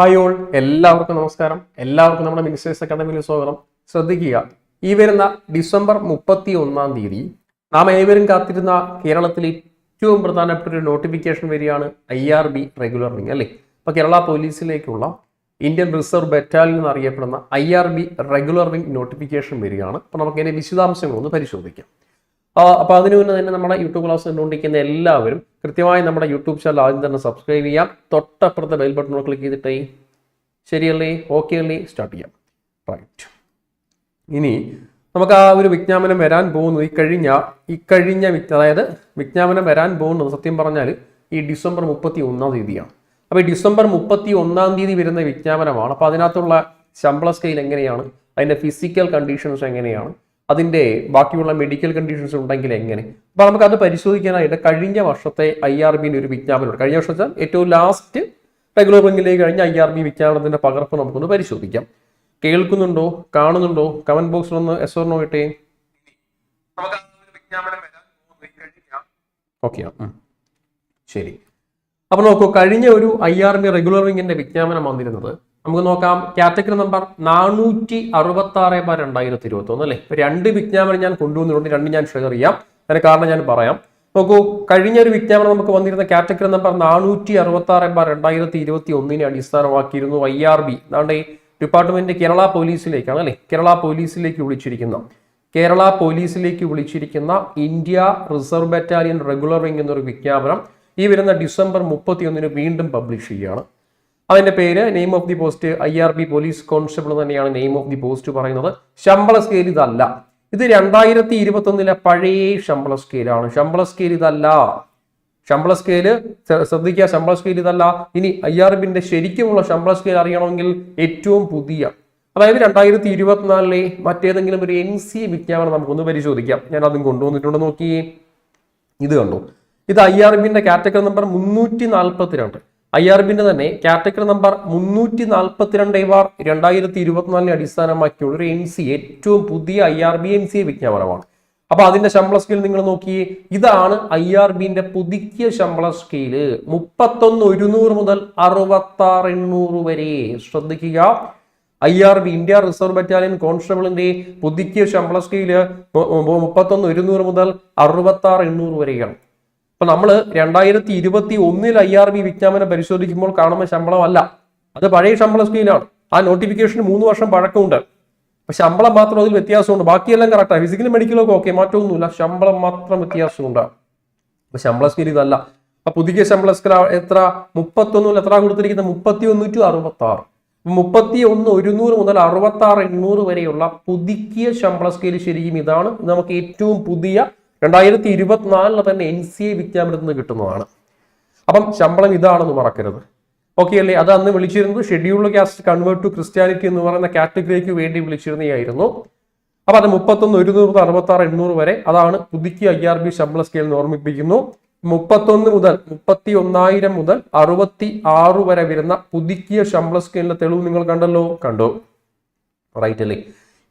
Hi all എല്ലാവർക്കും നമസ്കാരം. എല്ലാവർക്കും നമ്മുടെ മിനിസ്റ്റേഴ്സ് അക്കാദമിയിൽ സ്വാഗതം. ശ്രദ്ധിക്കുക ഈ വരുന്ന ഡിസംബർ മുപ്പത്തി ഒന്നാം തീയതി നാം ഏവരും കാത്തിരുന്ന കേരളത്തിൽ ഏറ്റവും പ്രധാനപ്പെട്ട ഒരു നോട്ടിഫിക്കേഷൻ വരികയാണ് I R B regular wing അല്ലേ? അപ്പോൾ കേരള പോലീസിലേക്കുള്ള ഇന്ത്യൻ റിസർവ് ബറ്റാലിയൻ എന്നറിയപ്പെടുന്ന I R B regular wing notification വരികയാണ്. അപ്പോൾ നമുക്ക് അതിന്റെ വിശദാംശങ്ങളൊന്ന് പരിശോധിക്കാം. അപ്പോൾ അതിനു മുന്നേ തന്നെ നമ്മുടെ യൂട്യൂബ് ക്ലാസ് കണ്ടുകൊണ്ടിരിക്കുന്ന എല്ലാവരും കൃത്യമായി നമ്മുടെ യൂട്യൂബ് ചാനൽ ആദ്യം തന്നെ സബ്സ്ക്രൈബ് ചെയ്യാം. തൊട്ടപ്പുറത്തെ ബെൽ ബട്ടൺ ക്ലിക്ക് ചെയ്തിട്ടേ ശരിയല്ലേ? ഓക്കെ അല്ലേ? സ്റ്റാർട്ട് ചെയ്യാം. റൈറ്റ് ഇനി നമുക്ക് ആ ഒരു വിജ്ഞാപനം വരാൻ പോകുന്നത് ഈ കഴിഞ്ഞ ഈ കഴിഞ്ഞ അതായത് വിജ്ഞാപനം വരാൻ പോകുന്നത് സത്യം പറഞ്ഞാൽ ഈ ഡിസംബർ മുപ്പത്തി ഒന്നാം തീയതിയാണ്. അപ്പോൾ ഈ ഡിസംബർ മുപ്പത്തി ഒന്നാം തീയതി വരുന്ന വിജ്ഞാപനമാണ്. അപ്പോൾ അതിനകത്തുള്ള ശമ്പള സ്കെയിൽ എങ്ങനെയാണ്? അതിന്റെ ഫിസിക്കൽ കണ്ടീഷൻസ് എങ്ങനെയാണ്? അതിന്റെ ബാക്കിയുള്ള മെഡിക്കൽ കണ്ടീഷൻസ് ഉണ്ടെങ്കിൽ എങ്ങനെ? അപ്പോൾ നമുക്കത് പരിശോധിക്കാനായിട്ട് കഴിഞ്ഞ വർഷത്തെ ഐ ആർ ബിന്റെ ഒരു വിജ്ഞാപനമുണ്ട് കഴിഞ്ഞ വർഷത്തെ ഏറ്റവും ലാസ്റ്റ് റെഗുലർ ബാങ്കിലേക്ക് കഴിഞ്ഞ ഐ ആർ ബി വിജ്ഞാപനത്തിന്റെ പകർപ്പ് നമുക്കൊന്ന് പരിശോധിക്കാം. കേൾക്കുന്നുണ്ടോ? കാണുന്നുണ്ടോ? കമന്റ് ബോക്സിൽ ഒന്ന് എസ് ഓർണോ ഇട്ടേ. ഓക്കെ ശരി. അപ്പോൾ നോക്കൂ കഴിഞ്ഞ ഒരു ഐ ആർ ബി റെഗുലർ വിങ്ങിന്റെ വിജ്ഞാപനം വന്നിരുന്നത് നമുക്ക് നോക്കാം. കാറ്റഗറി നമ്പർ നാനൂറ്റി അറുപത്തി ആറ് ബാർ രണ്ടായിരത്തി ഇരുപത്തി ഒന്ന് അല്ലേ രണ്ട് വിജ്ഞാപനം ഞാൻ കൊണ്ടുവന്നിട്ടുണ്ട്. രണ്ട് ഞാൻ ഷെയർ ചെയ്യാം. അതിന് കാരണം ഞാൻ പറയാം. നോക്കൂ കഴിഞ്ഞ ഒരു വിജ്ഞാപനം നമുക്ക് വന്നിരുന്ന കാറ്റഗറി നമ്പർ നാനൂറ്റി അറുപത്തി ആറ് ബാർ രണ്ടായിരത്തി ഇരുപത്തി ഒന്നിനെ അടിസ്ഥാനമാക്കിയിരുന്നു ഐ ആർ ബി. അതാണ്ട് ഡിപ്പാർട്ട്മെന്റ് കേരള പോലീസിലേക്കാണ് അല്ലേ? കേരള പോലീസിലേക്ക് വിളിച്ചിരിക്കുന്ന. കേരള പോലീസിലേക്ക് വിളിച്ചിരിക്കുന്ന India reserve battalion regular wing എന്നൊരു വിജ്ഞാപനം ഈ വരുന്ന ഡിസംബർ മുപ്പത്തി ഒന്നിന് വീണ്ടും പബ്ലിഷ് ചെയ്യുകയാണ്. അതിന്റെ പേര് name of the post I R B police constable തന്നെയാണ് നെയിം ഓഫ് ദി പോസ്റ്റ് പറയുന്നത്. ശമ്പള സ്കെയിൽ ഇതല്ല. ഇത് രണ്ടായിരത്തി ഇരുപത്തി ഒന്നിലെ പഴയ ശമ്പള സ്കെയിലാണ് ശമ്പള സ്കെയിൽ ഇതല്ല. ശമ്പള സ്കെയിൽ ശ്ര- ശ്രദ്ധിക്കുക. ശമ്പള സ്കെയിൽ ഇതല്ല. ഇനി ഐ ആർ ബിന്റെ ശരിക്കുമുള്ള ശമ്പള സ്കെയിൽ അറിയണമെങ്കിൽ ഏറ്റവും പുതിയ അതായത് രണ്ടായിരത്തി ഇരുപത്തിനാലിലെ മറ്റേതെങ്കിലും ഒരു എൻ സി വിജ്ഞാപനം നമുക്കൊന്ന് പരിശോധിക്കാം. ഞാൻ അതും കൊണ്ടുവന്നിട്ടുണ്ട് നോക്കി ഇത് കണ്ടു? ഇത് ഐ ആർ ബിന്റെ കാറ്റഗറി നമ്പർ മുന്നൂറ്റി നാൽപ്പത്തിരണ്ട് ഐ ആർ ബിന്റെ തന്നെ കാറ്റഗറി നമ്പർ മുന്നൂറ്റി നാൽപ്പത്തിരണ്ട് വാർ രണ്ടായിരത്തി ഇരുപത്തിനാലിനെ അടിസ്ഥാനമാക്കിയുള്ള ഒരു എൻ സി ഏറ്റവും പുതിയ I R B N C വിജ്ഞാപനമാണ്. അപ്പൊ അതിന്റെ ശമ്പള സ്കെയിൽ നിങ്ങൾ നോക്കിയേ ഇതാണ് ഐ ആർ ബിന്റെ പുതുക്കിയ ശമ്പള സ്കെയിൽ മുപ്പത്തൊന്ന് ഒരുന്നൂറ് മുതൽ അറുപത്തി ആറ് എണ്ണൂറ് വരെ. ശ്രദ്ധിക്കുക. I R B India reserve battalion കോൺസ്റ്റബിളിന്റെ പുതുക്കിയ ശമ്പള സ്കെയിൽ മുപ്പത്തൊന്ന് ഒരുന്നൂറ് മുതൽ അറുപത്തി ആറ് എണ്ണൂറ് വരെയാണ്. അപ്പൊ നമ്മൾ രണ്ടായിരത്തി ഇരുപത്തി ഒന്നിൽ ഐ ആർ ബി വിജ്ഞാപനം പരിശോധിക്കുമ്പോൾ കാണുന്ന ശമ്പളമല്ല. അത് പഴയ ശമ്പള സ്കെയിലാണ് ആ നോട്ടിഫിക്കേഷന് മൂന്ന് വർഷം പഴക്കമുണ്ട്. അപ്പൊ ശമ്പളം മാത്രം അതിൽ വ്യത്യാസമുണ്ട്. ബാക്കിയെല്ലാം കറക്റ്റാണ് ഫിസിക്കലും മെഡിക്കലും ഒക്കെ ഓക്കെ മാറ്റമൊന്നുമില്ല. ശമ്പളം മാത്രം വ്യത്യാസമുണ്ട്. അപ്പൊ ശമ്പള സ്കീൽ ഇതല്ല. അപ്പൊ പുതിയ ശമ്പള സ്കീൽ എത്ര? മുപ്പത്തൊന്നിൽ എത്ര കൊടുത്തിരിക്കുന്നത്? മുപ്പത്തി ഒന്ന് ടു അറുപത്തി ആറ് മുപ്പത്തി ഒന്ന് ഒരുന്നൂറ് മുതൽ അറുപത്തി ആറ് എണ്ണൂറ് വരെയുള്ള പുതുക്കിയ ശമ്പള സ്കെയിൽ ശരിക്കും ഇതാണ്. നമുക്ക് ഏറ്റവും പുതിയ രണ്ടായിരത്തി ഇരുപത്തിനാലിലെ തന്നെ എൻ സി എ വിജ്ഞാപനത്തിൽ നിന്ന് കിട്ടുന്നതാണ്. അപ്പം ശമ്പളം ഇതാണെന്ന് മറക്കരുത്. ഓക്കെ അല്ലേ? അത് അന്ന് വിളിച്ചിരുന്നത് scheduled caste convert to Christianity എന്ന് പറയുന്ന കാറ്റഗറിക്ക് വേണ്ടി വിളിച്ചിരുന്നതായിരുന്നു. അപ്പോൾ അത് മുപ്പത്തൊന്ന് ഒരുന്നൂറ് മുതൽ അറുപത്തി ആറ് എണ്ണൂറ് വരെ അതാണ് പുതുക്കിയ ഐ ആർ ബി ശമ്പള സ്കെയിൽ ഓർമ്മിപ്പിക്കുന്നു. മുപ്പത്തൊന്ന് മുതൽ മുപ്പത്തി ഒന്നായിരം മുതൽ അറുപത്തി ആറ് വരെ വരുന്ന പുതുക്കിയ ശമ്പള സ്കെയിലിന്റെ തെളിവ് നിങ്ങൾ കണ്ടല്ലോ? കണ്ടു. റൈറ്റ് അല്ലേ?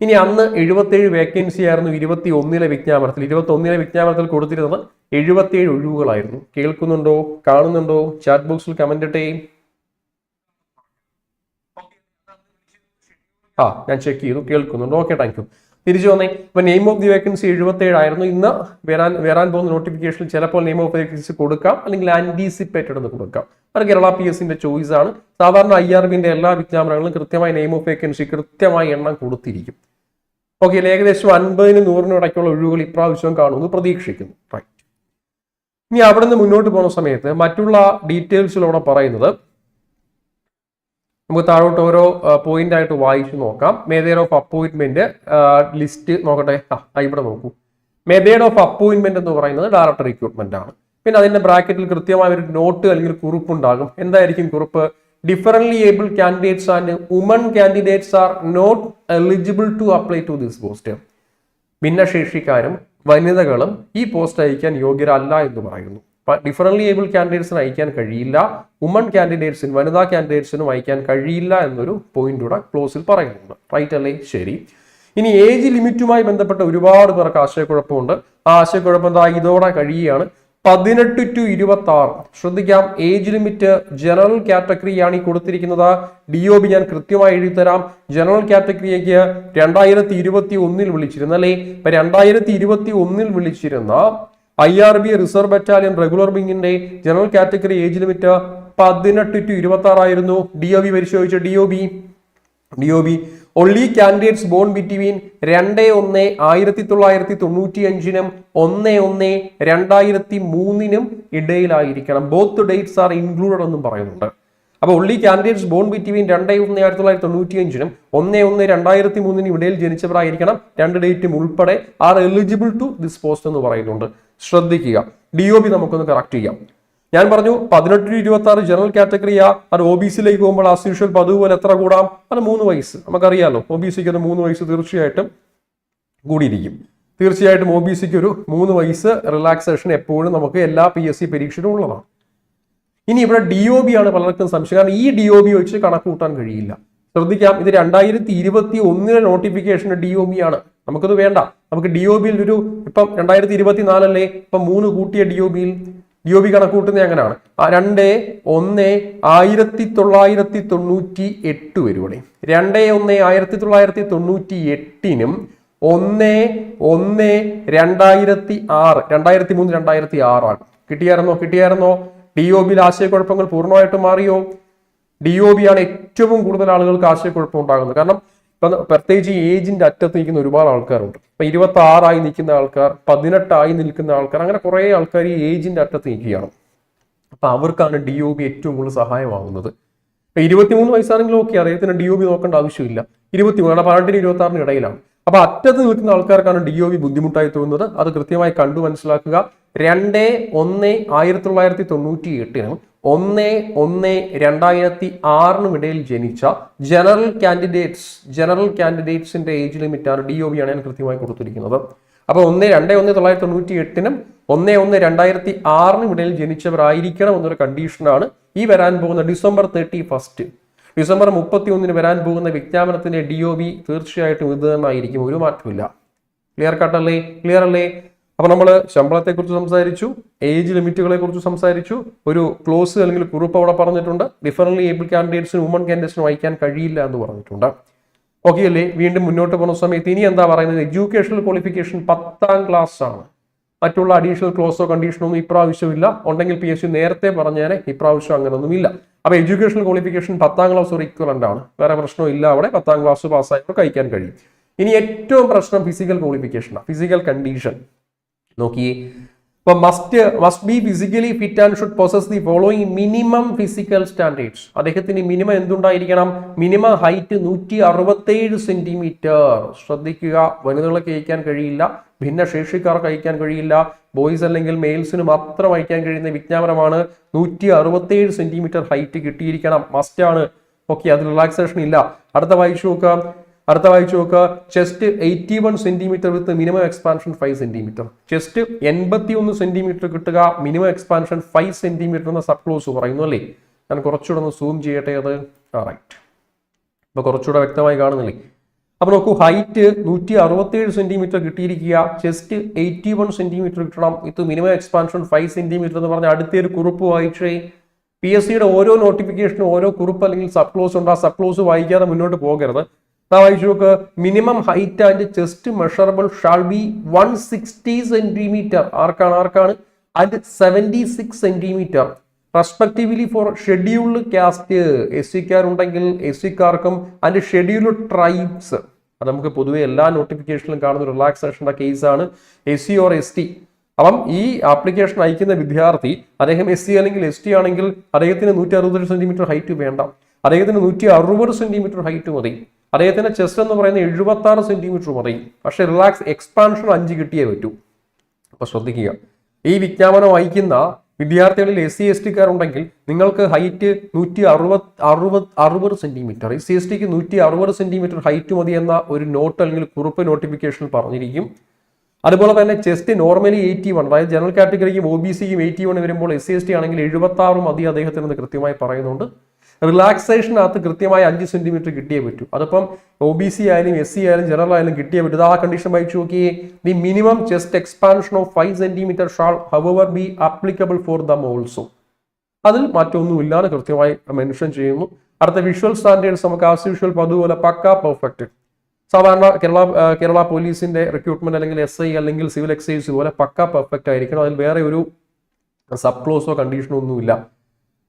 ഇനി അന്ന് എഴുപത്തേഴ് വേക്കൻസി ആയിരുന്നു ഇരുപത്തി ഒന്നിലെ വിജ്ഞാപനത്തിൽ. ഇരുപത്തി ഒന്നിലെ വിജ്ഞാപനത്തിൽ കൊടുത്തിരുന്നത് എഴുപത്തിയേഴ് ഒഴിവുകളായിരുന്നു. കേൾക്കുന്നുണ്ടോ? കാണുന്നുണ്ടോ? ചാറ്റ് ബോക്സിൽ കമന്റ് ഇട്ടേ ആ ഞാൻ ചെക്ക് ചെയ്തു. കേൾക്കുന്നുണ്ട്. ഓക്കെ താങ്ക് യു തിരിച്ചു വന്നേ. ഇപ്പൊ നെയിം ഓഫ് ദി വേക്കൻസി എഴുപത്തി ആയിരുന്നു. ഇന്ന് വരാൻ വരാൻ പോകുന്ന നോട്ടിഫിക്കേഷനിൽ ചിലപ്പോൾ നെയിം ഓഫ് വേക്കൻസി കൊടുക്കാം. അല്ലെങ്കിൽ ആന്റിസിപ്പേറ്റഡ് എന്ന് കൊടുക്കാം. അത് കേരള പി എസിന്റെ ചോയ്സ് ആണ്. സാധാരണ ഐ ആർ ബിന്റെ എല്ലാ വിജ്ഞാപനങ്ങളും കൃത്യമായി നെയിം ഓഫ് വേക്കൻസി കൃത്യമായി എണ്ണം കൊടുത്തിരിക്കും. ഓക്കെ ഏകദേശം അൻപതിന് നൂറിനും ഇടയ്ക്കുള്ള ഒഴിവുകൾ ഇപ്രാവശ്യം കാണുമെന്ന് പ്രതീക്ഷിക്കുന്നു. റൈറ്റ് ഇനി അവിടെ നിന്ന് മുന്നോട്ട് പോകുന്ന സമയത്ത് മറ്റുള്ള ഡീറ്റെയിൽസിലൂടെ പറയുന്നത് നമുക്ക് താഴോട്ട് ഓരോ പോയിന്റ് ആയിട്ട് വായിച്ചു നോക്കാം. മെതേഡ് ഓഫ് അപ്പോയിന്റ്മെന്റ് ലിസ്റ്റ് നോക്കട്ടെ. ആ ഇവിടെ നോക്കൂ. മെതേഡ് ഓഫ് അപ്പോയിന്റ്മെന്റ് എന്ന് പറയുന്നത് ഡയറക്ടർ റിക്രൂട്ട്മെന്റ് ആണ്. പിന്നെ അതിന്റെ ബ്രാക്കറ്റിൽ കൃത്യമായ ഒരു നോട്ട് അല്ലെങ്കിൽ കുറിപ്പ് ഉണ്ടാകും എന്തായിരിക്കും കുറിപ്പ്? Differently able candidates and woman candidates are not eligible to apply to this post ഭിന്നശേഷിക്കാരും വനിതകളും ഈ പോസ്റ്റ് അയക്കാൻ യോഗ്യരല്ല എന്ന് പറയുന്നു. ഡിഫറൻലി ഏബിൾ കാൻഡിഡേറ്റ്സിന് അയക്കാൻ കഴിയില്ല വുമൺ കാൻഡിഡേറ്റ്സിന് വനിതാ കാൻഡിഡേറ്റ്സിനും അയക്കാൻ കഴിയില്ല എന്നൊരു പോയിന്റ് കൂടെ ക്ലോസിൽ പറയുന്നുണ്ട്. റൈറ്റ് അല്ലേ? ശരി. ഇനി ഏജ് ലിമിറ്റുമായി ബന്ധപ്പെട്ട ഒരുപാട് പേർക്ക് ആശയക്കുഴപ്പമുണ്ട്. ആ ആശയക്കുഴപ്പം ഇതോടെ കഴിയുകയാണ്. പതിനെട്ട് ടു ഇരുപത്തി ആറ് ശ്രദ്ധിക്കാം ഏജ് ലിമിറ്റ് ജനറൽ കാറ്റഗറിയാണ് ഈ കൊടുത്തിരിക്കുന്നത്. ഡി ഒ ബി ഞാൻ കൃത്യമായി എഴുതി തരാം ജനറൽ കാറ്റഗറിയേക്ക് രണ്ടായിരത്തി ഇരുപത്തി ഒന്നിൽ വിളിച്ചിരുന്ന അല്ലേ? ഇപ്പൊ രണ്ടായിരത്തി ഇരുപത്തി ഒന്നിൽ വിളിച്ചിരുന്ന I R B reserve battalion regular വിങ്ങിന്റെ general category age limit പതിനെട്ട് ടു ഇരുപത്തി ആറായിരുന്നു ഡി ഒ ബി പരിശോധിച്ച? D O B D O B only candidates born between രണ്ട് ഒന്ന് ആയിരത്തി തൊള്ളായിരത്തി തൊണ്ണൂറ്റി അഞ്ചിനും ഒന്ന് ഒന്ന് രണ്ടായിരത്തി മൂന്നിനും ഇടയിലായിരിക്കണം. ബോത്ത് ഡേറ്റ്സ് ആർ ഇൻക്ലൂഡഡ് എന്നും പറയുന്നുണ്ട്. അപ്പോൾ ഒൺലി കാൻഡിഡേറ്റ്സ് ബോൺ ബിറ്റ്വീൻ രണ്ട് ഒന്ന് ആയിരത്തി തൊള്ളായിരത്തി തൊണ്ണൂറ്റി അഞ്ചിനും ഒന്ന് ഒന്ന് രണ്ടായിരത്തി മൂന്നിനും ഇടയിൽ ജനിച്ചവരായിരിക്കണം രണ്ട് ഡേറ്റും ഉൾപ്പെടെ. Are eligible to this post എന്ന് പറയുന്നുണ്ട്. ശ്രദ്ധിക്കുക. ഡി ഒ ബി നമുക്കൊന്ന് കറക്റ്റ് ചെയ്യാം. ഞാൻ പറഞ്ഞു പതിനെട്ട് ഇരുപത്തി ആറ് ജനറൽ കാറ്റഗറിയാ അത് ഒ ബി സിയിലേക്ക് പോകുമ്പോൾ ആസ് യൂഷ്വൽ പതുപോലെ എത്ര കൂടാം? അത് മൂന്ന് വയസ്സ്. നമുക്കറിയാലോ ഒ ബി സിക്ക് അത് മൂന്ന് വയസ്സ് തീർച്ചയായിട്ടും കൂടിയിരിക്കും. തീർച്ചയായിട്ടും ഒ ബി സിക്ക് ഒരു മൂന്ന് വയസ്സ് റിലാക്സേഷൻ എപ്പോഴും നമുക്ക് എല്ലാ പി എസ് സി പരീക്ഷയിലും ഉള്ളതാണ്. ഇനി ഇവിടെ ഡി ഒ ബി ആണ് പലർക്കും സംശയം. കാരണം ഈ ഡി ഒ ബി വെച്ച് കണക്ക് കൂട്ടാൻ കഴിയില്ല. ശ്രദ്ധിക്കാം ഇത് രണ്ടായിരത്തി ഇരുപത്തി ഒന്നിലെ നോട്ടിഫിക്കേഷൻ ഡി ഒ ബി ആണ്. നമുക്കത് വേണ്ട. നമുക്ക് ഡി ഒ ബിയിൽ ഒരു ഇപ്പം രണ്ടായിരത്തി ഇരുപത്തി നാലല്ലേ ഇപ്പം മൂന്ന് കൂട്ടിയ ഡി ഒ ബിയിൽ ഡി ഒ ബി കണക്കൂട്ടുന്നത് അങ്ങനെയാണ് രണ്ട് ഒന്ന് ആയിരത്തി തൊള്ളായിരത്തി തൊണ്ണൂറ്റി എട്ട് വരുവാണേ. രണ്ട് ഒന്ന് ആയിരത്തി തൊള്ളായിരത്തി തൊണ്ണൂറ്റി എട്ടിനും ഒന്ന് ഒന്ന് രണ്ടായിരത്തി ആറ് രണ്ടായിരത്തി മൂന്ന് രണ്ടായിരത്തി ആറാണ് കിട്ടിയായിരുന്നോ? കിട്ടിയായിരുന്നോ? ഡി ഒ ബിയിൽ ആശയക്കുഴപ്പങ്ങൾ പൂർണമായിട്ടും മാറിയോ? ഡി ഒ ബി ആണ് ഏറ്റവും കൂടുതൽ ആളുകൾക്ക് ആശയക്കുഴപ്പം ഉണ്ടാകുന്നത്. കാരണം ഇപ്പൊ പ്രത്യേകിച്ച് ഏജിന്റെ അറ്റത്ത് നിൽക്കുന്ന ഒരുപാട് ആൾക്കാരുണ്ട്. ഇപ്പൊ ഇരുപത്തി ആറായി നിൽക്കുന്ന ആൾക്കാർ പതിനെട്ടായി നിൽക്കുന്ന ആൾക്കാർ അങ്ങനെ കുറേ ആൾക്കാർ ഈ ഏജിന്റെ അറ്റത്ത് നിൽക്കുകയാണ്. അപ്പൊ അവർക്കാണ് ഡി ഒ ബി ഏറ്റവും കൂടുതൽ സഹായമാകുന്നത്. ഇപ്പൊ ഇരുപത്തിമൂന്ന് വയസ്സാണെങ്കിലും ഓക്കെ അദ്ദേഹത്തിന് ഡി ഒ ബി നോക്കേണ്ട ആവശ്യമില്ല. ഇരുപത്തിമൂന്ന് കാരണം പതിനെട്ടിന് ഇരുപത്തി ആറിന് ഇടയിലാണ്. അപ്പൊ അറ്റത്ത് നിൽക്കുന്ന ആൾക്കാർക്കാണ് ഡി ഒ ബി ബുദ്ധിമുട്ടായി തോന്നുന്നത്. അത് കൃത്യമായി കണ്ടു മനസ്സിലാക്കുക. രണ്ട് ഒന്ന് ആയിരത്തി തൊള്ളായിരത്തി തൊണ്ണൂറ്റി എട്ടിനും ഒന്ന് ഒന്ന് രണ്ടായിരത്തി ആറിനും ഇടയിൽ ജനിച്ച ജനറൽ കാൻഡിഡേറ്റ്സ് ജനറൽ കാൻഡിഡേറ്റ്സിന്റെ ഏജ് ലിമിറ്റ് ആണ് ഡി ഒ ബി ആണ് ഞാൻ കൃത്യമായി കൊടുത്തിരിക്കുന്നത്. അപ്പോൾ ഒന്ന് രണ്ട് ഒന്ന് തൊള്ളായിരത്തി തൊണ്ണൂറ്റി എട്ടിനും ഒന്ന് ഒന്ന് രണ്ടായിരത്തി ആറിനും ഇടയിൽ ജനിച്ചവരായിരിക്കണം എന്നൊരു കണ്ടീഷനാണ് ഈ വരാൻ പോകുന്ന ഡിസംബർ തേർട്ടി ഫസ്റ്റ്. ഡിസംബർ മുപ്പത്തി ഒന്നിന് വരാൻ പോകുന്ന വിജ്ഞാപനത്തിന്റെ ഡി ഒ ബി തീർച്ചയായിട്ടും ഇത് തന്നെ ആയിരിക്കും ഒരു മാറ്റമില്ല ക്ലിയർ കട്ടല്ലേ ക്ലിയർ അല്ലേ? അപ്പൊ നമ്മൾ ശമ്പളത്തെക്കുറിച്ച് സംസാരിച്ചു ഏജ് ലിമിറ്റുകളെ കുറിച്ച് സംസാരിച്ചു ഒരു ക്ലോസ് അല്ലെങ്കിൽ കുറിപ്പ് അവിടെ പറഞ്ഞിട്ടുണ്ട്. ഡിഫറൻലി ഏബിൾ കാൻഡിഡേറ്റ്സിന് വുമൺ കാൻഡിഡേറ്റ്സിന് വായിക്കാൻ കഴിയില്ല എന്ന് പറഞ്ഞിട്ടുണ്ട്. ഓക്കെ അല്ലേ? വീണ്ടും മുന്നോട്ട് പോകുന്ന സമയത്ത് ഇനി എന്താ പറയുന്നത്? എഡ്യൂക്കേഷണൽ ക്വാളിഫിക്കേഷൻ പത്താം ക്ലാസ് ആണ്. മറ്റുള്ള അഡീഷണൽ ക്ലോസോ കണ്ടീഷനോ ഒന്നും ഇപ്രാവശ്യമില്ല ഉണ്ടെങ്കിൽ പി എസ് സി നേരത്തെ പറഞ്ഞേനെ ഇപ്രാവശ്യം അങ്ങനെയൊന്നും ഇല്ല. അപ്പൊ എഡ്യൂക്കേഷണൽ ക്വാളിഫിക്കേഷൻ പത്താം ക്ലാസ് ഒരു ഇക്വലന്റ് ആണ്. വേറെ പ്രശ്നമില്ല അവിടെ. പത്താം ക്ലാസ് പാസ്സായവർക്ക് കഴിക്കാൻ കഴിയും. ഇനി ഏറ്റവും പ്രശ്നം ഫിസിക്കൽ ക്വാളിഫിക്കേഷനാണ് ഫിസിക്കൽ കണ്ടീഷൻ നോക്കിയേ ഇപ്പൊ must must be physically fit and should possess the following minimum physical standards അദ്ദേഹത്തിന് മിനിമം എന്തുണ്ടായിരിക്കണം? മിനിമം ഹൈറ്റ് നൂറ്റി അറുപത്തേഴ് സെന്റിമീറ്റർ ശ്രദ്ധിക്കുക. വനിതകളെ കഴിക്കാൻ കഴിയില്ല. ഭിന്നശേഷിക്കാർക്ക് അയക്കാൻ കഴിയില്ല. ബോയ്സ് അല്ലെങ്കിൽ മെയിൽസിന് മാത്രം അയക്കാൻ കഴിയുന്ന വിജ്ഞാപനമാണ് നൂറ്റി അറുപത്തേഴ് സെന്റിമീറ്റർ ഹൈറ്റ് കിട്ടിയിരിക്കണം. മസ്റ്റ് ആണ്. ഓക്കെ അത് റിലാക്സേഷൻ ഇല്ല. അടുത്ത വായിച്ചു നോക്കാം. അടുത്ത വായിച്ചു നോക്കുക. Chest eighty one centimetre with minimum expansion five centimetre chest എൺപത്തി ഒന്ന് സെന്റിമീറ്റർ കിട്ടുക മിനിമം എക്സ്പാൻഷൻ ഫൈവ് സെന്റിമീറ്റർ എന്ന സബ് ക്ലോസ് പറയുന്നു അല്ലേ? ഞാൻ കുറച്ചുകൂടെ ഒന്ന് സൂം ചെയ്യട്ടെ അത്? റൈറ്റ് അപ്പൊ കുറച്ചുകൂടെ വ്യക്തമായി കാണുന്നില്ലേ? അപ്പൊ നോക്കൂ ഹൈറ്റ് നൂറ്റി അറുപത്തേഴ് സെന്റിമീറ്റർ കിട്ടിയിരിക്കുക. ചെസ്റ്റ് എയ്റ്റി വൺ സെന്റിമീറ്റർ കിട്ടണം. ഇത് മിനിമം എക്സ്പാൻഷൻ ഫൈവ് സെന്റിമീറ്റർ എന്ന് പറഞ്ഞ അടുത്തൊരു കുറിപ്പ് വായിച്ചേ. പി എസ് സിയുടെ ഓരോ നോട്ടിഫിക്കേഷനും ഓരോ കുറിപ്പ് അല്ലെങ്കിൽ സബ് ക്ലോസ് ഉണ്ട്. ആ സബ് ക്ലോസ് വായിക്കാതെ മുന്നോട്ട് പോകരുത്. ദാ വായിച്ചു നോക്ക്. Minimum height and chest measurable shall be one sixty centimetre ആർക്കാണ്? ആർക്കാണ്? And seventy six centimetre respectively for scheduled caste S സിക്കാരുണ്ടെങ്കിൽ S സിക്കാർക്കും ആൻഡ് ഷെഡ്യൂൾഡ് ട്രൈബ്സ് അത് നമുക്ക് പൊതുവെ എല്ലാ നോട്ടിഫിക്കേഷനിലും കാണുന്ന റിലാക്സേഷന്റെ കേസാണ് S C or S T അപ്പം ഈ ആപ്ലിക്കേഷൻ അയക്കുന്ന വിദ്യാർത്ഥി അദ്ദേഹം എസ് സി അല്ലെങ്കിൽ എസ് ടി ആണെങ്കിൽ അദ്ദേഹത്തിന് നൂറ്റി അറുപത് സെന്റിമീറ്റർ ഹൈറ്റ് വേണ്ട. അദ്ദേഹത്തിന് നൂറ്റി അറുപത് സെന്റിമീറ്റർ ഹൈറ്റ് മതി. അദ്ദേഹത്തിന്റെ ചെസ്റ്റ് എന്ന് പറയുന്നത് എഴുപത്തി ആറ് സെന്റിമീറ്റർ മതി. പക്ഷെ റിലാക്സ് എക്സ്പാൻഷൻ അഞ്ച് കിട്ടിയേ പറ്റൂ. അപ്പൊ ശ്രദ്ധിക്കുക. ഈ വിജ്ഞാപനം വായിക്കുന്ന വിദ്യാർത്ഥികളിൽ എസ് സി എസ് ടിക്കാരുണ്ടെങ്കിൽ നിങ്ങൾക്ക് ഹൈറ്റ് നൂറ്റി അറുപത് അറുപത് അറുപത് സെന്റിമീറ്റർ എസ് സി എസ് ടിക്ക് നൂറ്റി അറുപത് സെന്റിമീറ്റർ ഹൈറ്റ് മതി എന്ന ഒരു നോട്ട് അല്ലെങ്കിൽ കുറിപ്പ് നോട്ടിഫിക്കേഷനിൽ പറഞ്ഞിരിക്കും. അതുപോലെ തന്നെ ചെസ്റ്റ് നോർമലി എയ്റ്റി വൺ അതായത് ജനറൽ കാറ്റഗറിക്കും ഒ ബി സിക്കും എയ്റ്റി വൺ വരുമ്പോൾ എസ് സി എസ് ടി ആണെങ്കിൽ എഴുപത്തി ആറ് മതി അദ്ദേഹത്തിന് കൃത്യമായി പറയുന്നുണ്ട്. റിലാക്സേഷനകത്ത് കൃത്യമായി അഞ്ച് സെന്റിമീറ്റർ കിട്ടിയേ പറ്റൂ. അതിപ്പം ഒ ബി സി ആയാലും എസ് സി ആയാലും ജനറൽ ആയാലും കിട്ടിയേ പറ്റൂ. ആ കണ്ടീഷൻ വായിച്ചു നോക്കിയേ the minimum chest expansion of five centimetre shall however be applicable for them also അതിൽ മാറ്റമൊന്നുമില്ലാതെ കൃത്യമായി മെൻഷൻ ചെയ്യുന്നു. അടുത്ത വിഷ്വൽ സ്റ്റാൻഡേർഡ്സ് നമുക്ക് ആസ് യൂഷ്വൽ അതുപോലെ പക്ക പെർഫെക്റ്റ് സാധാരണ കേരള കേരള പോലീസിന്റെ റിക്രൂട്ട്മെന്റ് അല്ലെങ്കിൽ എസ് ഐ അല്ലെങ്കിൽ സിവിൽ എക്സൈസ് പോലെ പക്ക പെർഫെക്റ്റ് ആയിരിക്കണം. അതിൽ വേറെ ഒരു സബ്ക്ലോസോ കണ്ടീഷനോ ഒന്നുമില്ല.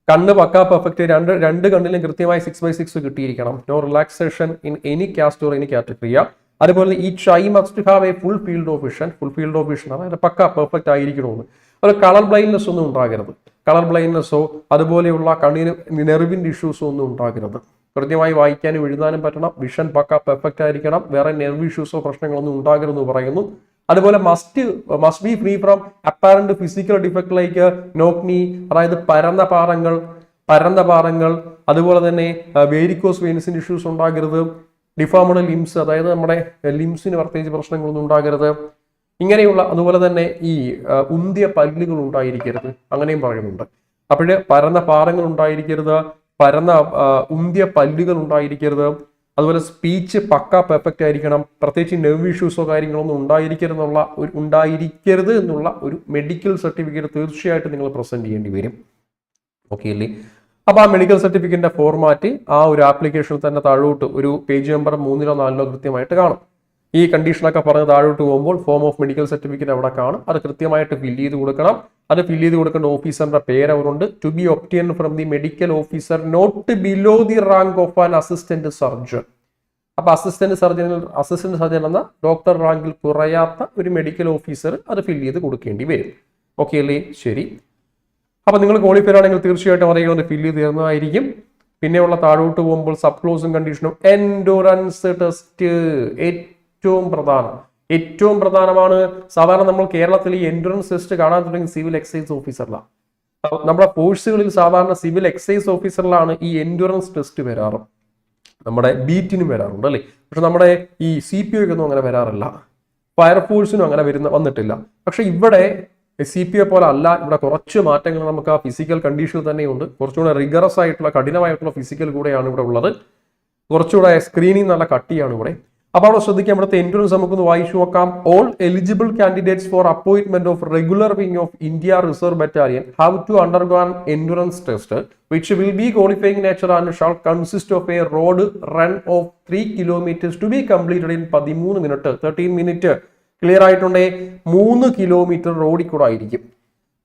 കണ്ണ് പക്ക പെർഫെക്റ്റ് രണ്ട് രണ്ട് കണ്ണിലും കൃത്യമായി six by six കിട്ടിയിരിക്കണം. No relaxation in any caste or any കാറ്റഗറിയ അതുപോലെ ഈ eye must have a full field of vision full field of vision അതായത് പക്ക പെർഫെക്റ്റ് ആയിരിക്കണമെന്ന്. അതുപോലെ കളർ ബ്ലൈൻഡ്നെസ് ഒന്നും ഉണ്ടാകരുത്. കളർ ബ്ലൈൻഡ്നെസ്സോ അതുപോലെയുള്ള കണ്ണിന് നെർവിന്റെ ഇഷ്യൂസോ ഒന്നും ഉണ്ടാകരുത്. കൃത്യമായി വായിക്കാനും എഴുതാനും പറ്റണം. വിഷൻ പക്ക പെർഫെക്റ്റ് ആയിരിക്കണം. വേറെ നെർവ് ഇഷ്യൂസോ പ്രശ്നങ്ങളൊന്നും ഉണ്ടാകരുതെന്ന് പറയുന്നു. അതുപോലെ must must be free from apparent physical defect like knock knee അതായത് പരന്ന പാറങ്ങൾ പരന്ന പാറങ്ങൾ അതുപോലെ തന്നെ വേരിക്കോസ് വെയിൻസിന്റെ ഇഷ്യൂസ് ഉണ്ടാകരുത്. ഡിഫോമഡ് ലിംസ് അതായത് നമ്മുടെ ലിംസിന് പ്രത്യേകിച്ച് പ്രശ്നങ്ങളൊന്നും ഉണ്ടാകരുത്. ഇങ്ങനെയുള്ള അതുപോലെ തന്നെ ഈ ഉന്തിയ പല്ലുകൾ ഉണ്ടായിരിക്കരുത്. അങ്ങനെയും പറയുന്നുണ്ട്. അപ്പോഴ് പരന്ന പാറങ്ങൾ ഉണ്ടായിരിക്കരുത്. പരന്ന ഉന്തിയ പല്ലുകൾ ഉണ്ടായിരിക്കരുത്. അതുപോലെ സ്പീച്ച് പക്ക പെർഫെക്റ്റ് ആയിരിക്കണം. പ്രത്യേകിച്ച് നെർവ് ഇഷ്യൂസോ കാര്യങ്ങളൊന്നും ഉണ്ടായിരിക്കരുതെന്നുള്ള ഒരു ഉണ്ടായിരിക്കരുത് എന്നുള്ള ഒരു മെഡിക്കൽ സർട്ടിഫിക്കറ്റ് തീർച്ചയായിട്ടും നിങ്ങൾ പ്രസന്റ് ചെയ്യേണ്ടി വരും. ഓക്കെ അല്ലേ? അപ്പോൾ ആ മെഡിക്കൽ സർട്ടിഫിക്കറ്റിന്റെ ഫോർമാറ്റ് ആ ഒരു ആപ്ലിക്കേഷനിൽ തന്നെ താഴോട്ട് ഒരു പേജ് നമ്പർ മൂന്നിലോ നാലിലോ കൃത്യമായിട്ട് കാണും. ഈ കണ്ടീഷനൊക്കെ പറഞ്ഞ് താഴോട്ട് പോകുമ്പോൾ ഫോം ഓഫ് മെഡിക്കൽ സർട്ടിഫിക്കറ്റ് അവിടെ കാണും. അത് കൃത്യമായിട്ട് ഫില്ല് ചെയ്ത് കൊടുക്കണം. അത് ഫില്ല് ചെയ്ത് കൊടുക്കേണ്ട ഓഫീസറിന്റെ പേര് അവരുണ്ട്. To be obtained from the medical officer not below the rank of an assistant surgeon അപ്പൊ അസിസ്റ്റന്റ് സർജൻ അസിസ്റ്റന്റ് സർജൻ എന്ന ഡോക്ടർ റാങ്കിൽ കുറയാത്ത ഒരു മെഡിക്കൽ ഓഫീസർ അത് ഫില്ല് ചെയ്ത് കൊടുക്കേണ്ടി വരും. ഓക്കെ അല്ലേ? ശരി. അപ്പൊ നിങ്ങൾ ക്വാളിഫൈഡ് ആണെങ്കിൽ തീർച്ചയായിട്ടും അറിയുന്നത് ഫില്ല് ചെയ്ത് തരുന്നതായിരിക്കും. പിന്നെയുള്ള താഴോട്ട് പോകുമ്പോൾ സബ് ക്ലോസും കണ്ടീഷനും എൻഡോറൻസ് ടെസ്റ്റ് ഏറ്റവും പ്രധാനം. ഏറ്റവും പ്രധാനമാണ് സാധാരണ നമ്മൾ കേരളത്തിൽ ഈ എൻട്രൻസ് ടെസ്റ്റ് കാണാൻ തുടങ്ങി സിവിൽ എക്സൈസ് ഓഫീസറിലാണ് നമ്മുടെ ഫോഴ്സുകളിൽ സാധാരണ സിവിൽ എക്സൈസ് ഓഫീസറിലാണ് ഈ എൻഡുറൻസ് ടെസ്റ്റ് വരാറ്. നമ്മുടെ ബീറ്റിനും വരാറുണ്ട് അല്ലേ? പക്ഷെ നമ്മുടെ ഈ സി പി ഒന്നും അങ്ങനെ വരാറില്ല. ഫയർഫോഴ്സിനും അങ്ങനെ വരുന്ന വന്നിട്ടില്ല. പക്ഷെ ഇവിടെ സി പി ഒ പോലെ അല്ല ഇവിടെ കുറച്ച് മാറ്റങ്ങൾ നമുക്ക് ആ ഫിസിക്കൽ കണ്ടീഷനിൽ തന്നെയുണ്ട്. കുറച്ചുകൂടെ റിഗറസ് ആയിട്ടുള്ള കഠിനമായിട്ടുള്ള ഫിസിക്കൽ കൂടെയാണ് ഇവിടെ ഉള്ളത്. കുറച്ചുകൂടെ സ്ക്രീനിങ് നല്ല കട്ടിയാണ് ഇവിടെ. അപ്പൊ അവിടെ ശ്രദ്ധിക്കാം ഇവിടുത്തെ എൻട്രൻസ് നമുക്കൊന്ന് വായിച്ചു നോക്കാം. All eligible candidates for appointment of regular wing of India reserve battalion have to undergo an endurance test which will be qualifying nature and shall consist of a road run of three kilometres to be completed in പതിമൂന്ന് minute thirteen minute clear ആയിട്ടുണ്ടേ? മൂന്ന് kilometre റോഡിൽ കൂടെ ആയിരിക്കും.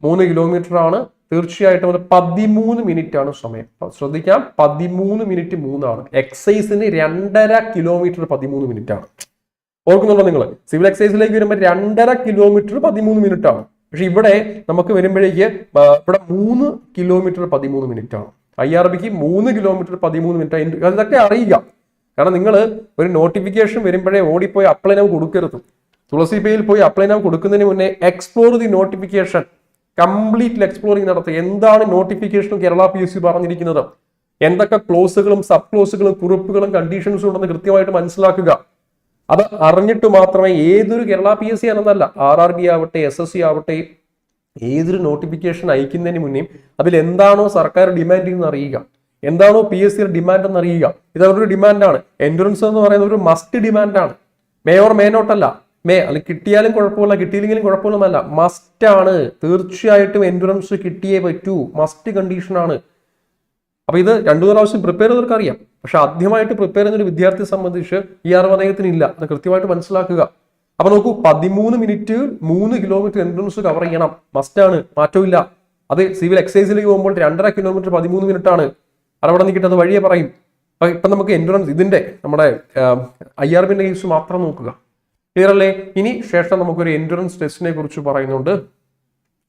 മൂന്ന് kilometre ആണ് തീർച്ചയായിട്ടും അത് പതിമൂന്ന് മിനിറ്റ് ആണ് സമയം ശ്രദ്ധിക്കാം പതിമൂന്ന് മിനിറ്റ് മൂന്നാണ്. എക്സൈസിന് രണ്ടര കിലോമീറ്റർ പതിമൂന്ന് മിനിറ്റ് ആണ് ഓർക്കുന്നുണ്ടോ നിങ്ങൾ സിവിൽ എക്സൈസിലേക്ക് വരുമ്പോൾ രണ്ടര കിലോമീറ്റർ പതിമൂന്ന് മിനിറ്റ് ആണ് പക്ഷെ ഇവിടെ നമുക്ക് വരുമ്പോഴേക്ക് ഇവിടെ മൂന്ന് കിലോമീറ്റർ പതിമൂന്ന് മിനിറ്റ് ആണ് ഐ ആർ ബിക്ക് മൂന്ന് കിലോമീറ്റർ പതിമൂന്ന് മിനിറ്റ്. അതൊക്കെ അറിയുക. കാരണം നിങ്ങൾ ഒരു നോട്ടിഫിക്കേഷൻ വരുമ്പോഴേ ഓടിപ്പോയി അപ്ലൈ നൗ കൊടുക്കരുത്. തുളസി പേയിൽ പോയി അപ്ലൈ നൗ കൊടുക്കുന്നതിന് മുന്നേ explore the notification completely exploring നടത്തുക. എന്താണ് notification Kerala P S C പറഞ്ഞിരിക്കുന്നത്? എന്തൊക്കെ ക്ലോസുകളും സബ് ക്ലോസുകളും കുറിപ്പുകളും കണ്ടീഷൻസും ഉണ്ടെന്ന് കൃത്യമായിട്ട് മനസ്സിലാക്കുക. അത് അറിഞ്ഞിട്ട് മാത്രമേ ഏതൊരു കേരള പി എസ് സി ആണെന്നല്ല ആർ ആർ ബി ആവട്ടെ എസ് എസ് സി ആവട്ടെ ഏതൊരു നോട്ടിഫിക്കേഷൻ അയക്കുന്നതിന് മുന്നേ അതിൽ എന്താണോ സർക്കാർ ഡിമാൻഡ് ചെയ്യുന്നത് അറിയുക. എന്താണോ പി എസ് സിയുടെ ഡിമാൻഡ് എന്ന് അറിയുക ഇത് അവരുടെ ഡിമാൻഡാണ് എൻഡുറൻസ് എന്ന് പറയുന്നത് ഒരു മസ്റ്റ് ഡിമാൻഡാണ് മേ ഓർ മേ മേ അത് കിട്ടിയാലും കുഴപ്പമില്ല കിട്ടിയില്ലെങ്കിലും കുഴപ്പമൊന്നുമല്ല. മസ്റ്റ് ആണ്. തീർച്ചയായിട്ടും എൻഡുറൻസ് കിട്ടിയേ പറ്റൂ. മസ്റ്റ് കണ്ടീഷനാണ് അപ്പൊ ഇത് രണ്ടു പ്രാവശ്യം പ്രിപ്പയർ ചെയ്തവർക്ക് അറിയാം. പക്ഷെ ആദ്യമായിട്ട് പ്രിപ്പയർ ചെയ്യുന്ന ഒരു വിദ്യാർത്ഥിയെ സംബന്ധിച്ച് ഈ അറിവ് ഇല്ല അത് കൃത്യമായിട്ട് മനസ്സിലാക്കുക. അപ്പൊ നോക്കൂ പതിമൂന്ന് മിനിറ്റ് മൂന്ന് കിലോമീറ്റർ എൻട്രൻസ് കവർ ചെയ്യണം. മസ്റ്റാണ് മാറ്റമില്ല അത് സിവിൽ എക്സൈസിലേക്ക് പോകുമ്പോൾ രണ്ടര കിലോമീറ്റർ പതിമൂന്ന് മിനിറ്റ് ആണ്. അവിടെ നിൽക്കിട്ട് അത് വഴിയെ പറയും. അപ്പൊ ഇപ്പൊ നമുക്ക് എൻട്രൻസ് ഇതിന്റെ നമ്മുടെ ഐ ആർ ബിന്റെ കേസ് മാത്രം നോക്കുക. ക്ലിയർ അല്ലേ? ഇനി ശേഷം നമുക്കൊരു എൻഡുറൻസ് ടെസ്റ്റിനെ കുറിച്ച് പറയുന്നുണ്ട്.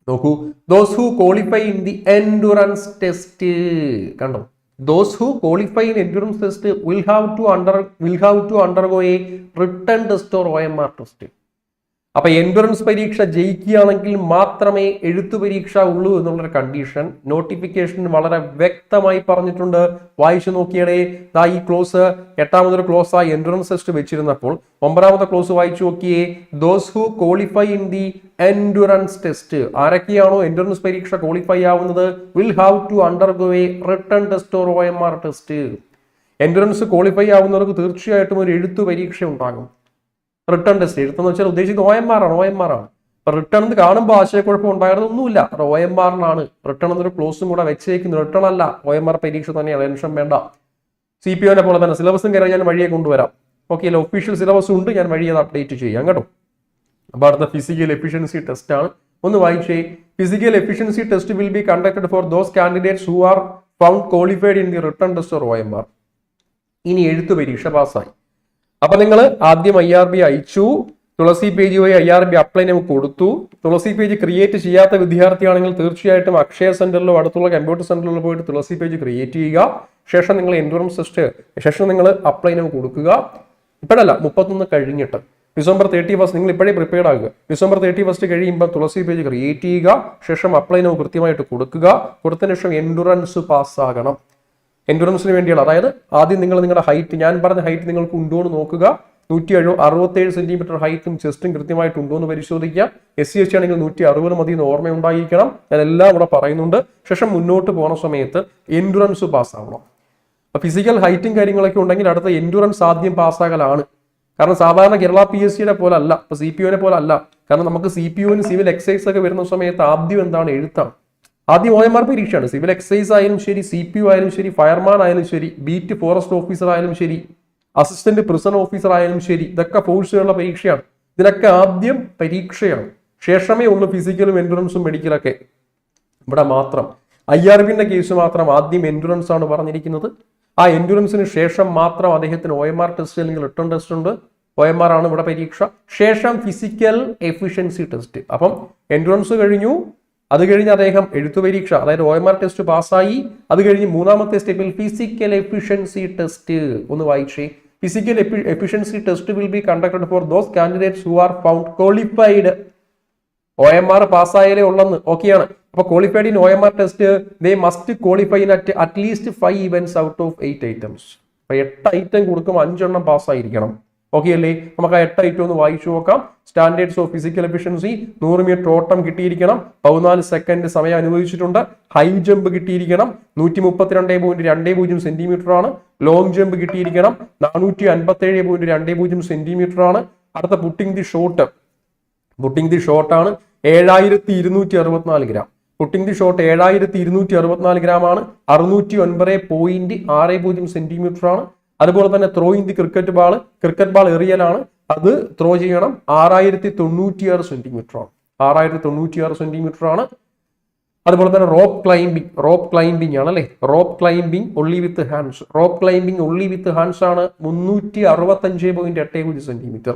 നോക്കൂ. Those who qualify in the endurance test കണ്ടോ? Those who qualify in endurance test will have to under will have to undergo a written test or O M R test അപ്പൊ entrance പരീക്ഷ ജയിക്കുകയാണെങ്കിൽ മാത്രമേ എഴുത്തു പരീക്ഷ ഉള്ളൂ എന്നുള്ളൊരു കണ്ടീഷൻ നോട്ടിഫിക്കേഷൻ വളരെ വ്യക്തമായി പറഞ്ഞിട്ടുണ്ട്. വായിച്ചു നോക്കിയടേ. ദാ ഈ ക്ലോസ് എട്ടാമതൊരു ക്ലോസ് ആ എൻട്രൻസ് ടെസ്റ്റ് വെച്ചിരുന്നപ്പോൾ ഒമ്പതാമത്തെ ക്ലോസ് വായിച്ചു നോക്കിയേ. Those who qualify in the endurance test ആരൊക്കെയാണോ entrance പരീക്ഷ ക്വാളിഫൈ ആവുന്നത്? Will have to undergo a written test or O M R test entrance qualify ആവുന്നവർക്ക് തീർച്ചയായിട്ടും ഒരു എഴുത്തു പരീക്ഷ ഉണ്ടാകും. റിട്ടേൺ ടെസ്റ്റ് എഴുത്തെന്ന് വെച്ചാൽ ഉദ്ദേശിക്കുന്നത് ഒ എം ആർ ആണ് ഒ എം ആർ ആണ്. അപ്പൊ റിട്ടേൺ എന്ന് കാണുമ്പോൾ ആശയക്കുഴപ്പം ഉണ്ടായിരുന്നൊന്നുമില്ല ഒ എം ആറിനാണ് റിട്ടേൺ എന്നൊരു ക്ലോസും കൂടെ വെച്ചേക്കുന്നു. റിട്ടേൺ അല്ല. ഒ എം ആർ പരീക്ഷ തന്നെയാണ്. ടെൻഷൻ വേണ്ട. സി പി ഒനെ പോലെ തന്നെ സിലബസും കയറി ഞാൻ വഴിയെ കൊണ്ടുവരാം. ഓക്കെ അല്ല? ഒഫീഷ്യൽ സിലബസ് ഉണ്ട്. ഞാൻ വഴി അത് അപ്ഡേറ്റ് ചെയ്യാം കേട്ടോ. അപ്പോൾ അടുത്ത ഫിസിക്കൽ എഫിഷ്യൻസി ടെസ്റ്റ് ആണ്. ഒന്ന് വായിച്ചേ physical efficiency test will be conducted for those candidates who are found qualified in the written test or O M R ഇനി എഴുത്തു പരീക്ഷ പാസ്സായി അപ്പൊ നിങ്ങൾ ആദ്യം ഐ ആർ ബി അയച്ചു തുളസി പേജ് വഴി ഐ ആർ ബി അപ്ലൈ നമുക്ക് കൊടുത്തു. തുളസി പേജ് ക്രിയേറ്റ് ചെയ്യാത്ത വിദ്യാർത്ഥിയാണെങ്കിൽ തീർച്ചയായിട്ടും അക്ഷയ സെന്ററിലോ അടുത്തുള്ള കമ്പ്യൂട്ടർ സെന്ററിലോ പോയിട്ട് തുളസി പേജ് ക്രിയേറ്റ് ചെയ്യുക. ശേഷം നിങ്ങൾ എൻട്രൻസ് ടെസ്റ്റ് ശേഷം നിങ്ങൾ അപ്ലൈ നമുക്ക് കൊടുക്കുക. ഇപ്പോഴല്ല മുപ്പത്തൊന്ന് കഴിഞ്ഞിട്ട്. ഡിസംബർ തേർട്ടി ഫസ്റ്റ് നിങ്ങൾ ഇപ്പോഴേ പ്രിപ്പയർഡ് ആകുക. ഡിസംബർ തേർട്ടി ഫസ്റ്റ് കഴിയുമ്പോൾ തുളസി പേജ് ക്രിയേറ്റ് ചെയ്യുക. ശേഷം അപ്ലൈ നമുക്ക് കൃത്യമായിട്ട് കൊടുക്കുക. കൊടുത്തതിന് ശേഷം എൻഡുറൻസ് പാസ്സാകണം എൻഡുറൻസിന് വേണ്ടിയുള്ള അതായത് ആദ്യം നിങ്ങൾ നിങ്ങളുടെ ഹൈറ്റ് ഞാൻ പറഞ്ഞ ഹൈറ്റ് നിങ്ങൾക്ക് ഉണ്ടോ എന്ന് നോക്കുക. നൂറ്റി എഴു അറുപത്തേഴ് സെന്റിമീറ്റർ ഹൈറ്റും ചെസ്റ്റും കൃത്യമായിട്ട് ഉണ്ടോ എന്ന് പരിശോധിക്കുക. എസ് സി എസ് ടി ആണെങ്കിൽ നൂറ്റി അറുപത് മതി എന്ന് ഓർമ്മയുണ്ടായിരിക്കണം. ഞാൻ എല്ലാം ഇവിടെ പറയുന്നുണ്ട്. ശേഷം മുന്നോട്ട് പോകുന്ന സമയത്ത് എൻഡുറൻസ് പാസ്സാവണം ഫിസിക്കൽ ഹൈറ്റും കാര്യങ്ങളൊക്കെ ഉണ്ടെങ്കിൽ അടുത്ത എൻഡുറൻസ് ആദ്യം പാസ്സാകലാണ് കാരണം സാധാരണ കേരള പി എസ് സിയുടെ പോലെ അല്ല. ഇപ്പൊ സി പി ഒനെ പോലെ അല്ല. കാരണം നമുക്ക് സി പി ഒന് സിവിൽ എക്സൈസ് ഒക്കെ വരുന്ന സമയത്ത് ആദ്യം എന്താണ് എഴുത്താണ്. ആദ്യം ഒ എം ആർ പരീക്ഷയാണ്. സിവിൽ എക്സൈസ് ആയാലും ശരി സി പി യു ആയാലും ശരി ഫയർമാൻ ആയാലും ശരി ബീറ്റ് ഫോറസ്റ്റ് ഓഫീസർ ആയാലും ശരി അസിസ്റ്റന്റ് പ്രിസൺ ഓഫീസർ ആയാലും ശരി ഇതൊക്കെ ഫോഴ്സുകളുടെ പരീക്ഷയാണ്. ഇതിനൊക്കെ ആദ്യം പരീക്ഷയാണ്. ശേഷമേ ഉള്ളൂ ഫിസിക്കലും എൻഡുറൻസും മെഡിക്കലൊക്കെ ഇവിടെ മാത്രം. ഐ ആർ ബിന്റെ കേസ് മാത്രം ആദ്യം എൻഡുറൻസ് ആണ് പറഞ്ഞിരിക്കുന്നത്. ആ എൻഡുറൻസിന് ശേഷം മാത്രം അദ്ദേഹത്തിന് ഒ എം ആർ ടെസ്റ്റ് അല്ലെങ്കിൽ റിട്ടേൺ ടെസ്റ്റ് ഉണ്ട്. ഒ എം ആർ ആണ് ഇവിടെ പരീക്ഷ. ശേഷം ഫിസിക്കൽ എഫിഷ്യൻസി ടെസ്റ്റ് അപ്പം എൻട്രൻസ് കഴിഞ്ഞു. അത് കഴിഞ്ഞ് അദ്ദേഹം എഴുത്തുപരീക്ഷ അതായത് ഒ എം ആർ ടെസ്റ്റ് പാസ്സായി. അത് കഴിഞ്ഞ് മൂന്നാമത്തെ സ്റ്റെപ്പിൽ ഫിസിക്കൽ എഫിഷ്യൻസി ടെസ്റ്റ് ഒന്ന് വായിച്ചേ. Physical efficiency test will be conducted for those candidates who are found qualified O M R പാസ്സായാലേ ഉള്ളെന്ന്. ഓക്കെയാണ് അപ്പൊ qualified in O M R test they must qualify in at at least five events out of eight items അപ്പൊ എട്ട് item കൊടുക്കുമ്പോൾ അഞ്ചെണ്ണം പാസ്സായിരിക്കണം. Okay അല്ലേ നമുക്ക് ആ എട്ട് ഐറ്റം ഒന്ന് വായിച്ചു നോക്കാം. സ്റ്റാൻഡേർഡ്സ് ഓഫ് ഫിസിക്കൽ എഫിഷ്യൻസി നൂറ് മീറ്റർ ഓട്ടം കിട്ടിയിരിക്കണം. പതിനാല് സെക്കൻഡ് സമയം അനുവദിച്ചിട്ടുണ്ട്. ഹൈ ജമ്പ് കിട്ടിയിരിക്കണം. നൂറ്റി മുപ്പത്തിരണ്ട് പോയിന്റ് രണ്ട് പൂജ്യം സെന്റിമീറ്റർ ആണ്. ലോങ് ജമ്പ് കിട്ടിയിരിക്കണം. നാനൂറ്റി അൻപത്തി ഏഴ് പോയിന്റ് രണ്ട് പൂജ്യം സെന്റിമീറ്റർ ആണ്. അടുത്ത putting the shot putting the shot ആണ്. ഏഴായിരത്തി ഇരുന്നൂറ്റി അറുപത്തിനാല് ഗ്രാം പുട്ടിംഗ് ദി ഷോട്ട് ഏഴായിരത്തി ഇരുന്നൂറ്റി അറുപത്തിനാല് ഗ്രാം ആണ്. അറുന്നൂറ്റി ഒൻപത് പോയിന്റ് ആറ് പൂജ്യം സെന്റിമീറ്റർ ആണ്. അതുപോലെ തന്നെ throwing the cricket ball cricket ball എറിയലാണ്. അത് ത്രോ ചെയ്യണം. ആറായിരത്തി തൊണ്ണൂറ്റിയാറ് സെന്റിമീറ്റർ ആണ്. ആറായിരത്തി തൊണ്ണൂറ്റിയാറ് സെന്റിമീറ്റർ ആണ്. അതുപോലെ തന്നെ റോപ്പ് ക്ലൈംബിംഗ് റോപ്പ് ക്ലൈംബിംഗ് ആണ് അല്ലേ? Rope climbing only with hands rope climbing only with hands ആണ് മുന്നൂറ്റി അറുപത്തഞ്ച് പോയിന്റ് എട്ട് പൂജ്യം സെന്റിമീറ്റർ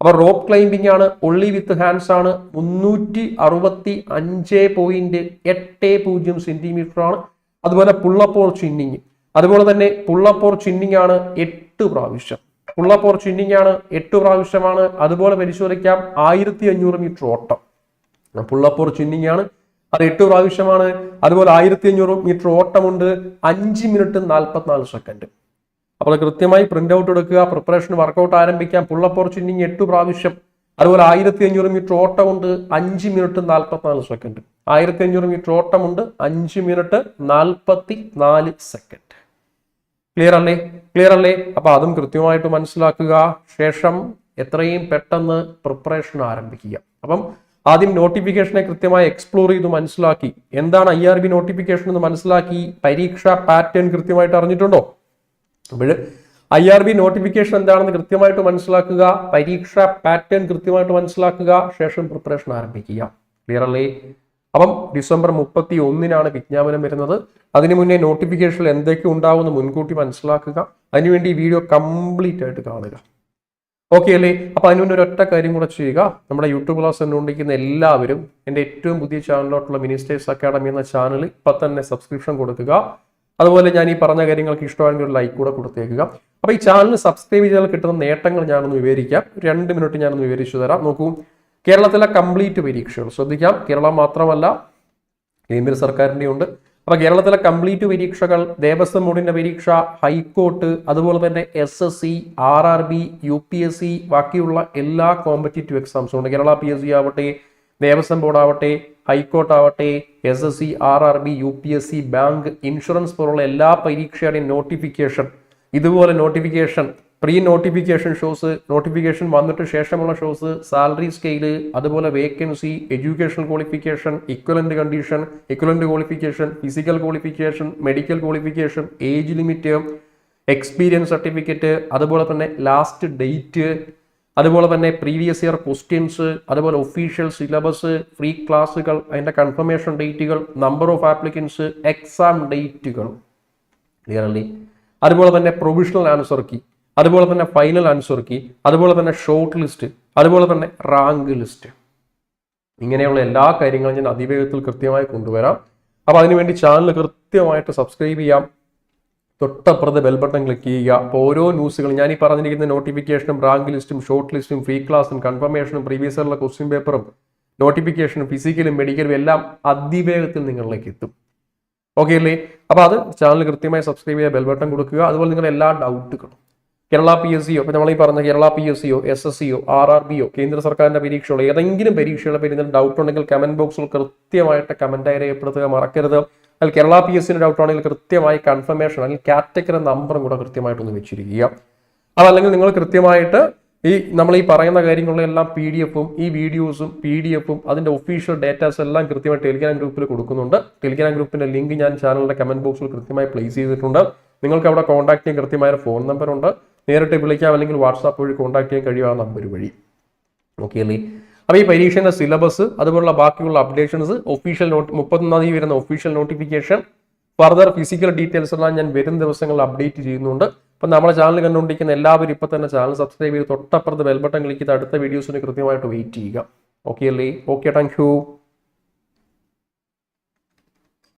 അപ്പൊ റോപ്പ് ക്ലൈംബിംഗ് ആണ് ഒള്ളി വിത്ത് ഹാൻഡ്സ് ആണ് മുന്നൂറ്റി അറുപത്തി അഞ്ച് പോയിന്റ് എട്ട് പൂജ്യം സെന്റിമീറ്റർ ആണ്. അതുപോലെ പുള്ളപ്പോൾ ചിന്നിങ് അതുപോലെ തന്നെ പുള്ളപ്പോർ ചിന്നിങ് ആണ് എട്ട് പ്രാവശ്യം. പുള്ളപ്പോർ ചിന്നിങ് ആണ് എട്ട് പ്രാവശ്യമാണ് അതുപോലെ പരിശോധിക്കാം. ആയിരത്തി അഞ്ഞൂറ് മീറ്റർ ഓട്ടം. പുള്ളപ്പോർ ചിന്നിങ് ആണ്. അത് എട്ട് പ്രാവശ്യമാണ്. അതുപോലെ ആയിരത്തി അഞ്ഞൂറ് മീറ്റർ ഓട്ടമുണ്ട്. അഞ്ച് മിനിറ്റ് നാൽപ്പത്തിനാല് സെക്കൻഡ്. അപ്പോൾ കൃത്യമായി പ്രിന്റ് ഔട്ട് എടുക്കുക. പ്രിപ്പറേഷൻ വർക്കൗട്ട് ആരംഭിക്കാം. പുള്ളപ്പോർ ചിന്നിങ് എട്ട് പ്രാവശ്യം. അതുപോലെ ആയിരത്തി അഞ്ഞൂറ് മീറ്റർ ഓട്ടമുണ്ട്. അഞ്ച് മിനിറ്റ് നാൽപ്പത്തിനാല് സെക്കൻഡ്. ആയിരത്തി അഞ്ഞൂറ് മീറ്റർ ഓട്ടമുണ്ട്. അഞ്ച് മിനിറ്റ് നാൽപ്പത്തി നാല് സെക്കൻഡ്. ക്ലിയർ അല്ലേ? ക്ലിയർ അല്ലേ? അപ്പൊ അതും കൃത്യമായിട്ട് മനസ്സിലാക്കുക. ശേഷം എത്രയും പെട്ടെന്ന് പ്രിപ്പറേഷൻ ആരംഭിക്കുക. അപ്പം ആദ്യം നോട്ടിഫിക്കേഷനെ കൃത്യമായി എക്സ്പ്ലോർ ചെയ്ത് മനസ്സിലാക്കി. എന്താണ് ഐ ആർ ബി നോട്ടിഫിക്കേഷൻ എന്ന് മനസ്സിലാക്കി? പരീക്ഷ പാറ്റേൺ കൃത്യമായിട്ട് അറിഞ്ഞിട്ടുണ്ടോ? അപ്പോൾ ഐ ആർ ബി നോട്ടിഫിക്കേഷൻ എന്താണെന്ന് കൃത്യമായിട്ട് മനസ്സിലാക്കുക. പരീക്ഷ പാറ്റേൺ കൃത്യമായിട്ട് മനസ്സിലാക്കുക. ശേഷം പ്രിപ്പറേഷൻ ആരംഭിക്കുക. ക്ലിയർ അല്ലേ? അപ്പം ഡിസംബർ മുപ്പത്തി ഒന്നിനാണ് വിജ്ഞാപനം വരുന്നത്. അതിനു മുന്നേ നോട്ടിഫിക്കേഷനിൽ എന്തൊക്കെ ഉണ്ടാവുമെന്ന് മുൻകൂട്ടി മനസ്സിലാക്കുക. അതിനുവേണ്ടി ഈ വീഡിയോ കംപ്ലീറ്റ് ആയിട്ട് കാണുക. ഓക്കെ അല്ലേ? അപ്പൊ അതിനു മുന്നേ ഒരൊറ്റ കാര്യം കൂടെ ചെയ്യുക. നമ്മുടെ യൂട്യൂബ് ക്ലാസ് കണ്ടുകൊണ്ടിരിക്കുന്ന എല്ലാവരും എന്റെ ഏറ്റവും പുതിയ ചാനലിലോട്ടുള്ള മിനിസ്റ്റേഴ്സ് അക്കാഡമി എന്ന ചാനൽ ഇപ്പൊ തന്നെ സബ്സ്ക്രിപ്ഷൻ കൊടുക്കുക. അതുപോലെ ഞാൻ ഈ പറഞ്ഞ കാര്യങ്ങൾക്ക് ഇഷ്ടമാണെങ്കിൽ ഒരു ലൈക്ക് കൂടെ കൊടുത്തേക്കുക. അപ്പൊ ഈ ചാനൽ സബ്സ്ക്രൈബ് ചെയ്താൽ കിട്ടുന്ന നേട്ടങ്ങൾ ഞാനൊന്ന് വിവരിക്കാം. രണ്ട് മിനിറ്റ് ഞാനൊന്ന് വിവരിച്ചു തരാം. നോക്കൂ. കേരളത്തിലെ കംപ്ലീറ്റ് പരീക്ഷകൾ. ശ്രദ്ധിക്കാം. കേരളം മാത്രമല്ല കേന്ദ്ര സർക്കാരിന്റെ ഉണ്ട്. അപ്പോൾ കേരളത്തിലെ കംപ്ലീറ്റ് പരീക്ഷകൾ ദേവസ്വം ബോർഡിന്റെ പരീക്ഷ ഹൈക്കോർട്ട് അതുപോലെ തന്നെ S S C R R B U P S C ബാക്കിയുള്ള എല്ലാ കോമ്പറ്റേറ്റീവ് എക്സാംസും ഉണ്ട്. കേരള പി എസ് സി ആവട്ടെ ദേവസ്വം ബോർഡ് ആവട്ടെ ഹൈക്കോർട്ട് ആവട്ടെ S S C R R B U P S C bank insurance പോലുള്ള എല്ലാ പരീക്ഷയുടെയും നോട്ടിഫിക്കേഷൻ ഇതുപോലെ notification pre notification shows notification വന്നിട്ട് ശേഷമുള്ള ഷോസ് സാലറി സ്കെയിൽ അതുപോലെ vacancy education qualification equivalent condition equivalent qualification physical qualification medical qualification age limit experience certificate അതുപോലെ തന്നെ last date അതുപോലെ തന്നെ പ്രീവിയസ് ഇയർ ക്വസ്റ്റ്യൻസ് അതുപോലെ ഒഫീഷ്യൽ സിലബസ് ഫ്രീ ക്ലാസ്സുകൾ അതിന്റെ കൺഫർമേഷൻ ഡേറ്റുകൾ നമ്പർ ഓഫ് ആപ്ലിക്കൻസ് എക്സാം ഡേറ്റുകൾ ക്ലിയർലി അതുപോലെ തന്നെ പ്രൊവിഷണൽ ആൻസർ കീ അതുപോലെ തന്നെ ഫൈനൽ ആൻസർ കീ അതുപോലെ തന്നെ ഷോർട്ട് ലിസ്റ്റ് അതുപോലെ തന്നെ റാങ്ക് ലിസ്റ്റ് ഇങ്ങനെയുള്ള എല്ലാ കാര്യങ്ങളും ഞാൻ അതിവേഗത്തിൽ കൃത്യമായി കൊണ്ടുവരാം. അപ്പോൾ അതിനുവേണ്ടി ചാനൽ കൃത്യമായിട്ട് സബ്സ്ക്രൈബ് ചെയ്യാം. തൊട്ടപ്പുറത്ത് ബെൽ ബട്ടൺ ക്ലിക്ക് ചെയ്യുക. അപ്പോൾ ഓരോ ന്യൂസുകളും ഞാൻ ഈ പറഞ്ഞിരിക്കുന്ന നോട്ടിഫിക്കേഷനും റാങ്ക് ലിസ്റ്റും ഷോർട്ട് ലിസ്റ്റും ഫ്രീ ക്ലാസ്സും കൺഫർമേഷനും പ്രീവിയസ് ഇയറിലെ ക്വസ്റ്റ്യൻ പേപ്പറും നോട്ടിഫിക്കേഷനും ഫിസിക്കലും മെഡിക്കലും എല്ലാം അതിവേഗത്തിൽ നിങ്ങളിലേക്ക് എത്തും. ഓക്കെ അല്ലേ? അപ്പോൾ അത് ചാനൽ കൃത്യമായി സബ്സ്ക്രൈബ് ചെയ്യുക ബെൽ ബട്ടൺ കൊടുക്കുക. അതുപോലെ നിങ്ങളുടെ എല്ലാ ഡൗട്ടുകളും കേരള പി എസ് സിയോ ഇപ്പൊ നമ്മൾ ഈ പറഞ്ഞ കേരള പി എസ് സിയോ എസ് എസ് സിയോ ആർ ആർ ബിയോ കേന്ദ്ര സർക്കാരിന്റെ പരീക്ഷകളോ ഏതെങ്കിലും പരീക്ഷകളെ എന്തെങ്കിലും ഡൗട്ട് ഉണ്ടെങ്കിൽ കമന്റ് ബോക്സിൽ കൃത്യമായിട്ട് കമന്റായി രേഖപ്പെടുത്തുക മറക്കരുത്. അതിൽ കേരള പി എസ് സിന്റെ ഡൗട്ട് ആണെങ്കിൽ കൃത്യമായി കൺഫർമേഷൻ അല്ലെങ്കിൽ കാറ്റഗറി നമ്പറും കൂടെ കൃത്യമായിട്ടൊന്ന് വെച്ചിരിക്കുക. അതല്ലെങ്കിൽ നിങ്ങൾ കൃത്യമായിട്ട് ഈ നമ്മൾ ഈ പറയുന്ന കാര്യങ്ങളിലെല്ലാം പി ഡി എഫും ഈ വീഡിയോസും പി ഡി എഫും അതിന്റെ ഒഫീഷ്യൽ ഡേറ്റാസ് എല്ലാം കൃത്യമായി ടെലിഗ്രാം ഗ്രൂപ്പിൽ കൊടുക്കുന്നുണ്ട്. ടെലിഗ്രാം ഗ്രൂപ്പിന്റെ ലിങ്ക് ഞാൻ ചാനലിന്റെ കമന്റ് ബോക്സിൽ കൃത്യമായി പ്ലേസ് ചെയ്തിട്ടുണ്ട്. നിങ്ങൾക്ക് അവിടെ കോൺടാക്ട് ചെയ്യാൻ കൃത്യമായ ഫോൺ നമ്പർ ഉണ്ട്. നേരിട്ട് വിളിക്കാം അല്ലെങ്കിൽ വാട്സാപ്പ് വഴി കോൺടാക്ട് ചെയ്യാൻ കഴിയുക നമ്പർ വഴി. ഓക്കെ അല്ലേ? അപ്പോൾ ഈ പരീക്ഷയുടെ സിലബസ് അതുപോലുള്ള ബാക്കിയുള്ള അപ്ഡേഷൻസ് ഒഫീഷ്യൽ നോട്ട് മുപ്പത്തൊന്നാം തീയതി വരുന്ന official notification further physical details എല്ലാം ഞാൻ വരും ദിവസങ്ങളിൽ അപ്ഡേറ്റ് ചെയ്യുന്നുണ്ട്. അപ്പം നമ്മുടെ ചാനൽ കണ്ടുകൊണ്ടിരിക്കുന്ന എല്ലാവരും ഇപ്പം തന്നെ ചാനൽ സബ്സ്ക്രൈബ് ചെയ്ത് തൊട്ടപ്പുറത്ത് ബെൽ ബട്ടൺ ക്ലിക്ക് ചെയ്ത് അടുത്ത വീഡിയോസിന് കൃത്യമായിട്ട് വെയിറ്റ് ചെയ്യുക. ഓക്കെ അല്ലേ? Okay thank